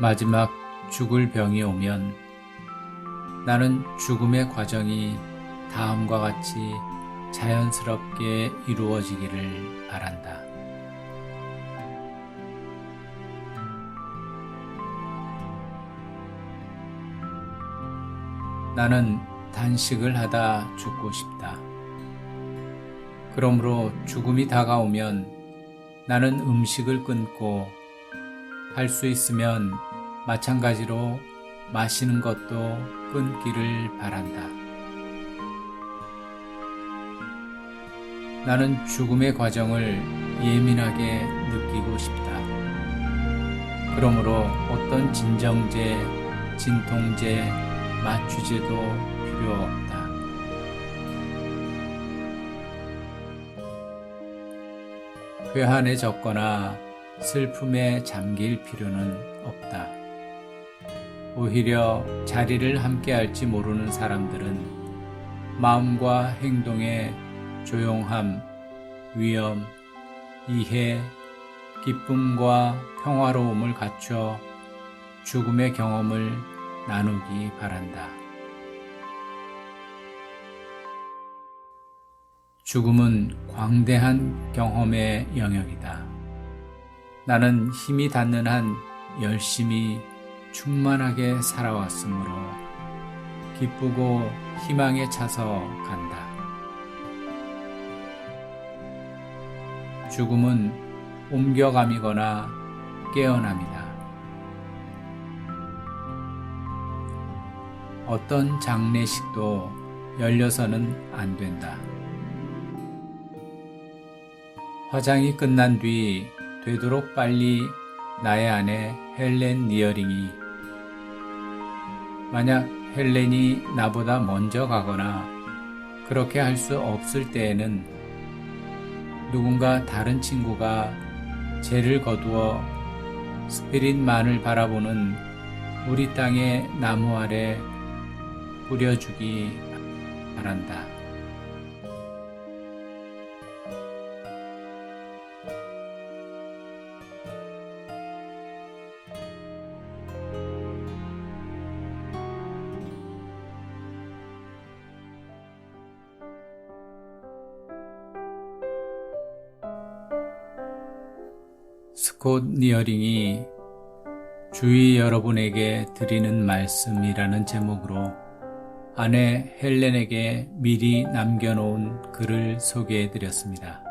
마지막 죽을 병이 오면 나는 죽음의 과정이 다음과 같이 자연스럽게 이루어지기를 바란다. 나는 단식을 하다 죽고 싶다. 그러므로 죽음이 다가오면 나는 음식을 끊고 할 수 있으면 마찬가지로 마시는 것도 끊기를 바란다. 나는 죽음의 과정을 예민하게 느끼고 싶다. 그러므로 어떤 진정제, 진통제, 마취제도 필요 없다. 회한에 젖거나 슬픔에 잠길 필요는 없다. 오히려 자리를 함께 할지 모르는 사람들은 마음과 행동에 조용함, 위엄, 이해, 기쁨과 평화로움을 갖춰 죽음의 경험을 나누기 바란다. 죽음은 광대한 경험의 영역이다. 나는 힘이 닿는 한 열심히 충만하게 살아왔으므로 기쁘고 희망에 차서 간다. 죽음은 옮겨감이거나 깨어남이다. 어떤 장례식도 열려서는 안 된다. 화장이 끝난 뒤 되도록 빨리 나의 아내 헬렌 니어링이 만약 헬렌이 나보다 먼저 가거나 그렇게 할 수 없을 때에는 누군가 다른 친구가 죄를 거두어 스피릿만을 바라보는 우리 땅의 나무 아래 뿌려주기 바란다. 스콧 니어링이 주위 여러분에게 드리는 말씀이라는 제목으로 아내 헬렌에게 미리 남겨놓은 글을 소개해 드렸습니다.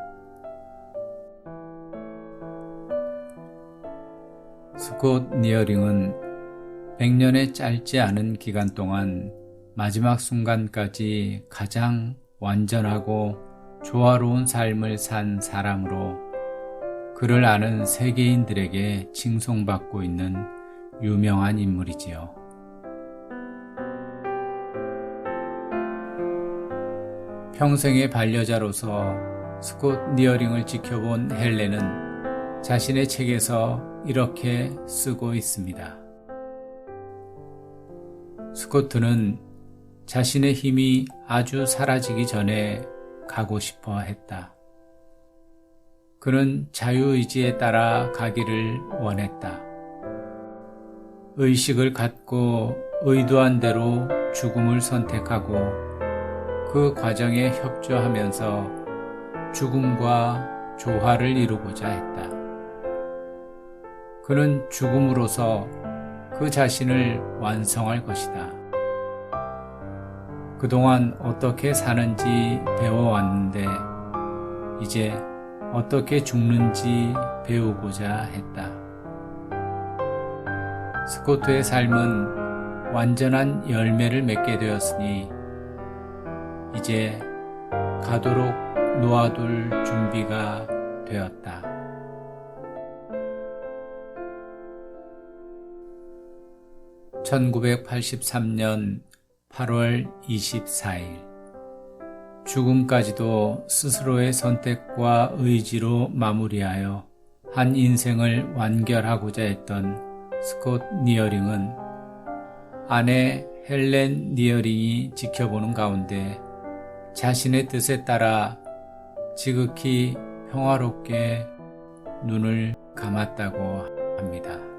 스콧 니어링은 100년의 짧지 않은 기간 동안 마지막 순간까지 가장 완전하고 조화로운 삶을 산 사람으로 그를 아는 세계인들에게 칭송받고 있는 유명한 인물이지요. 평생의 반려자로서 스콧 니어링을 지켜본 헬렌은 자신의 책에서 이렇게 쓰고 있습니다. 스코트는 자신의 힘이 아주 사라지기 전에 가고 싶어 했다. 그는 자유의지에 따라 가기를 원했다. 의식을 갖고 의도한 대로 죽음을 선택하고 그 과정에 협조하면서 죽음과 조화를 이루고자 했다. 그는 죽음으로써 그 자신을 완성할 것이다. 그동안 어떻게 사는지 배워왔는데 이제 어떻게 죽는지 배우고자 했다. 스코트의 삶은 완전한 열매를 맺게 되었으니 이제 가도록 놓아둘 준비가 되었다. (1983년 8월 24일) 죽음까지도 스스로의 선택과 의지로 마무리하여 한 인생을 완결하고자 했던 스콧 니어링은 아내 헬렌 니어링이 지켜보는 가운데 자신의 뜻에 따라 지극히 평화롭게 눈을 감았다고 합니다.